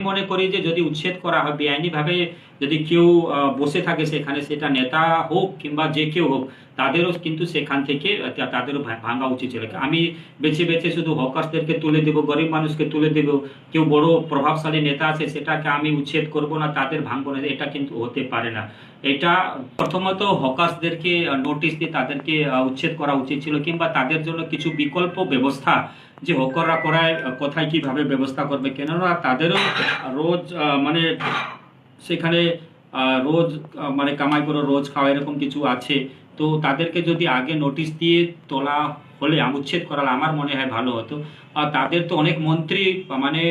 মনে করি যে যদি উচ্ছেদ করা হয় বেআইনিভাবে যদি কেউ বসে থাকে সেখানে সেটা নেতা হোক কিংবা যে কেউ হোক, তাদেরও কিন্তু সেখান থেকে তাদেরও ভাঙা উচিত ছিল। আমি বেছে বেছে শুধু হকার্সদেরকে তুলে দেবো, গরিব মানুষকে তুলে দেবো, কেউ বড় প্রভাবশালী নেতা আছে সেটাকে আমি উচ্ছেদ করব না, তাদের ভাঙবো না, এটা কিন্তু হতে পারে না। এটা প্রথমত হকার্সদেরকে নোটিশ দিয়ে তাদেরকে উচ্ছেদ করা উচিত ছিল কিংবা তাদের জন্য কিছু বিকল্প ব্যবস্থা যে হকাররা করায় কোথায় কীভাবে ব্যবস্থা করবে, কেননা তাদেরও রোজ মানে সেখানে রোজ মানে কামাই করে রোজ খাওয়া এরকম কিছু আছে। তো তাদেরকে যদি আগে নোটিশ দিয়ে তোলা হলে উচ্ছেদ করালে আমার মনে হয় ভালো হতো। আর তাদের তো অনেক মন্ত্রী মানে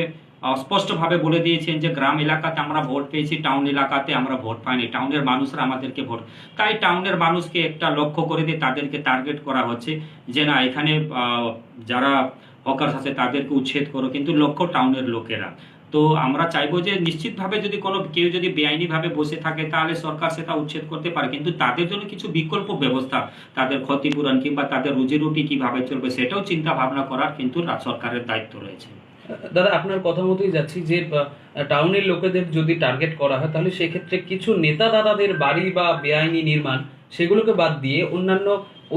স্পষ্টভাবে বলে দিয়েছেন যে, গ্রাম এলাকাতে আমরা ভোট পেয়েছি টাউন এলাকাতে আমরা ভোট পাইনি টাউনের মানুষরা আমাদেরকে ভোট। তাই টাউনের মানুষকে একটা লক্ষ্য করে দিয়ে তাদেরকে টার্গেট করা হচ্ছে যে, না, এখানে যারা হকার্স আছে তাদেরকে উচ্ছেদ করো। কিন্তু লক্ষ্য টাউনের লোকেরা। তো আমরা চাইব যে নিশ্চিতভাবে যদি কোনো কেউ যদি বেআইনিভাবে বসে থাকে তাহলে সরকার সেটা উচ্ছেদ করতে পারে। কিন্তু তাদের জন্য কিছু বিকল্প ব্যবস্থা তাদের ক্ষতিপূরণ কিংবা তাদের রুজি রুটি কীভাবে চলবে সেটাও চিন্তা ভাবনা করার কিন্তু সরকারের দায়িত্ব রয়েছে। দাদা আপনার কথা মতোই যাচ্ছি যে টাউনের লোকেদের যদি টার্গেট করা হয় তাহলে সেক্ষেত্রে কিছু নেতা দাদাদের বাড়ি বা বেআইনি নির্মাণ সেগুলোকে বাদ দিয়ে অন্যান্য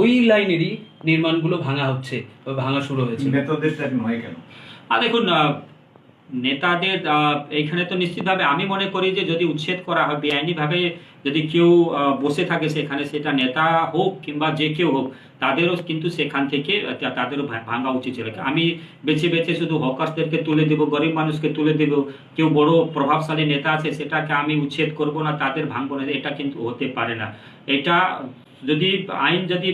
ওই লাইনেরই নির্মাণগুলো ভাঙা হচ্ছে ভাঙা শুরু হয়েছে। নেতাদের নয় কেন? আর দেখুন নেতাদের এইখানে তো নিশ্চিতভাবে আমি মনে করি যে যদি উচ্ছেদ করা হয়, বেআইনিভাবে যদি কেউ বসে থাকে সেখানে সেটা নেতা হোক কিংবা যে কেউ হোক, তাদেরও কিন্তু সেখান থেকে তাদেরও ভাঙা উচিত ছিল। আমি বেছে বেছে শুধু হকার্সদেরকে তুলে দেবো, গরিব মানুষকে তুলে দেবো, কেউ বড় প্রভাবশালী নেতা আছে সেটাকে আমি উচ্ছেদ করব না, তাদের ভাঙবো না, এটা কিন্তু হতে পারে না। এটা যদি আইন যদি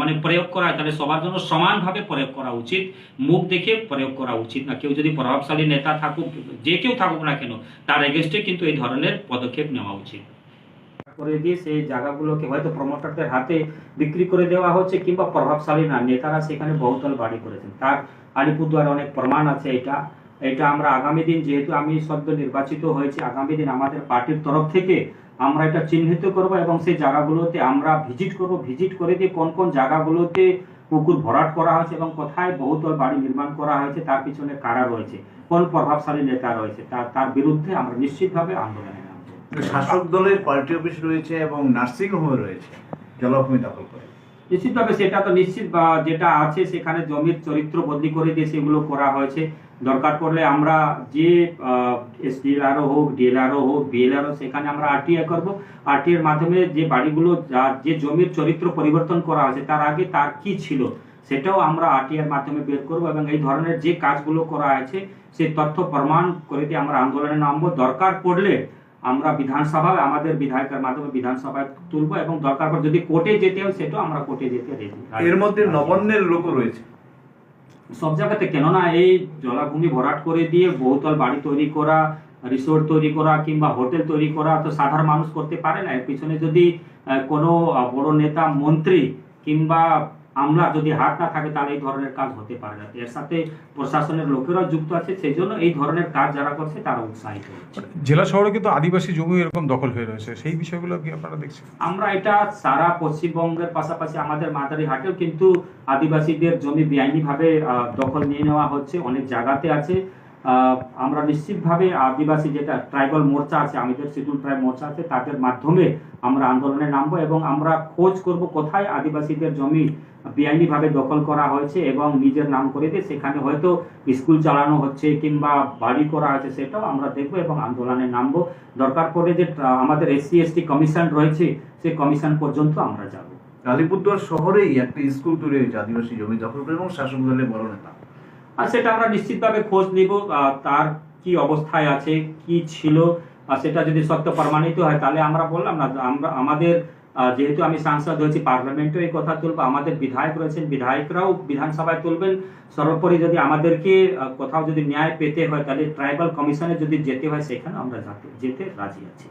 মানে প্রয়োগ করা হয়, তাহলে সবার জন্য সমানভাবে প্রয়োগ করা উচিত। মুখ দেখে প্রয়োগ করা উচিত না। কেউ যদি প্রভাবশালী নেতা থাকুক, যে কেউ থাকুক না কেন, তার এগেনস্টে কিন্তু এই ধরনের পদক্ষেপ নেওয়া উচিত। করে দিয়ে সেই জায়গাগুলোকে হয়তো প্রমোটারদের হাতে বিক্রি করে দেওয়া হচ্ছে কিংবা প্রভাবশালী না, নেতারা সেখানে বহুতল বাড়ি করেছেন। তার আলিপুরদুয়ারে অনেক প্রমাণ আছে এটা। এটা আমরা আগামী দিন, যেহেতু আমি সদ্য নির্বাচিত হয়েছি, আগামী দিন আমাদের পার্টির তরফ থেকে আমরা এটা চিহ্নিত করব এবং সেই জায়গাগুলোতে আমরা ভিজিট করব। ভিজিট করে দিয়ে কোন কোন জায়গাগুলোতে পুকুর ভরাট করা হয়েছে এবং কোথায় বহুতল বাড়ি নির্মাণ করা হয়েছে তার পিছনে কারা রয়েছে কোন প্রভাবশালী নেতা রয়েছে তার তার বিরুদ্ধে আমরা নিশ্চিতভাবে আন্দোলনে নামবো। শাসক দলের পার্টি অফিস রয়েছে এবং নার্সিং হোমে রয়েছে জলাভূমি দখল করে। নিশ্চিতভাবে সেটা তো নিশ্চিত বা যেটা আছে সেখানে জমির চরিত্র বদলি করে দিয়ে সেগুলো করা হয়েছে। দরকার পড়লে আমরা যে এসডিএলআরও হোক ডিএলআরও হোক বিএলআরও সেখানে আমরা আরটিআই করব। আরটিআই এর মাধ্যমে যে বাড়িগুলো, যা- যে জমির চরিত্র পরিবর্তন করা হয়েছে তার আগে তার কি ছিল, সেটাও আমরা আরটিআই এর মাধ্যমে বের করব এবং এই ধরনের যে কাজগুলো করা আছে সেই তথ্য প্রমাণ করে দিয়ে আমরা আন্দোলনে নামবো। দরকার পড়লে আমরা বিধানসভায়, আমাদের বিধায়কের মাধ্যমে বিধানসভায় তুলবো এবং দরকার পড়ে যদি কোর্টে যেতে হয়, সেটাও আমরা কোর্টে যেতে রেডি এর মধ্যে নবান্নের লোকও রয়েছে। সব জায়গাতে কেননা এই জলাভূমি ভরাট করে দিয়ে বহুতল বাড়ি তৈরি করা রিসোর্ট তৈরি করা কিংবা হোটেল তৈরি করা তো সাধারণ মানুষ করতে পারে না। এর পিছনে যদি কোনো বড় নেতা, মন্ত্রী কিংবা আমলা যদি হাত না থাকে তাহলে এই ধরনের কাজ হতে পারে না। এর সাথে প্রশাসনের লোকেরাও যুক্ত আছে সেই জন্য এই ধরনের কাজ যারা করছে তারা উৎসাহিত জেলা শহরে কিন্তু আদিবাসী জমি এরকম দখল হয়ে রয়েছে। সেই বিষয়গুলো কি আপনারা দেখছেন? আমরা এটা সারা পশ্চিমবঙ্গের পাশাপাশি আমাদের মাদারিহাটেও কিন্তু আদিবাসীদের জমি বেআইনিভাবে দখল নিয়ে নেওয়া হচ্ছে অনেক জায়গাতে আছে। আমরা নিশ্চিতভাবে আদিবাসী যেটা ট্রাইবাল মোর্চা আছে, আমাদের শিডিউল ট্রাইব মোর্চা আছে, তাদের মাধ্যমে আমরা আন্দোলনে নামবো এবং আমরা খোঁজ করব কোথায় আদিবাসীদের জমি বেআইনিভাবে দখল করা হয়েছে এবং নিজের নাম করে দিয়ে সেখানে হয়তো স্কুল চালানো হচ্ছে কিংবা বাড়ি করা হয়েছে সেটাও আমরা দেখব এবং আন্দোলনে নামবো। দরকার পড়ে যে আমাদের এসসি, এসটি কমিশন রয়েছে, সেই কমিশন পর্যন্ত আমরা যাব। আলিপুরদুয়ার শহরেই একটা স্কুল তৈরি হয়েছে, আদিবাসী জমি দখল করে এবং শাসক দলের বড় নেতা। আর সেটা আমরা নিশ্চিতভাবে খোঁজ নিব তার কি অবস্থায় আছে, কি ছিল আর সেটা যদি সত্য প্রমাণিত হয়, তাহলে আমরা বললাম না, আমরা, আমাদের যেহেতু আমি সাংসদ হয়েছি, পার্লামেন্টেও এই কথা তুলবো, আমাদের বিধায়ক রয়েছেন, বিধায়করাও বিধানসভায় তুলবেন। সর্বোপরি যদি আমাদেরকে কোথাও যদি ন্যায় পেতে হয়, তাহলে ট্রাইবাল কমিশনে যদি যেতে হয়, সেখানে আমরা যেতে রাজি আছি।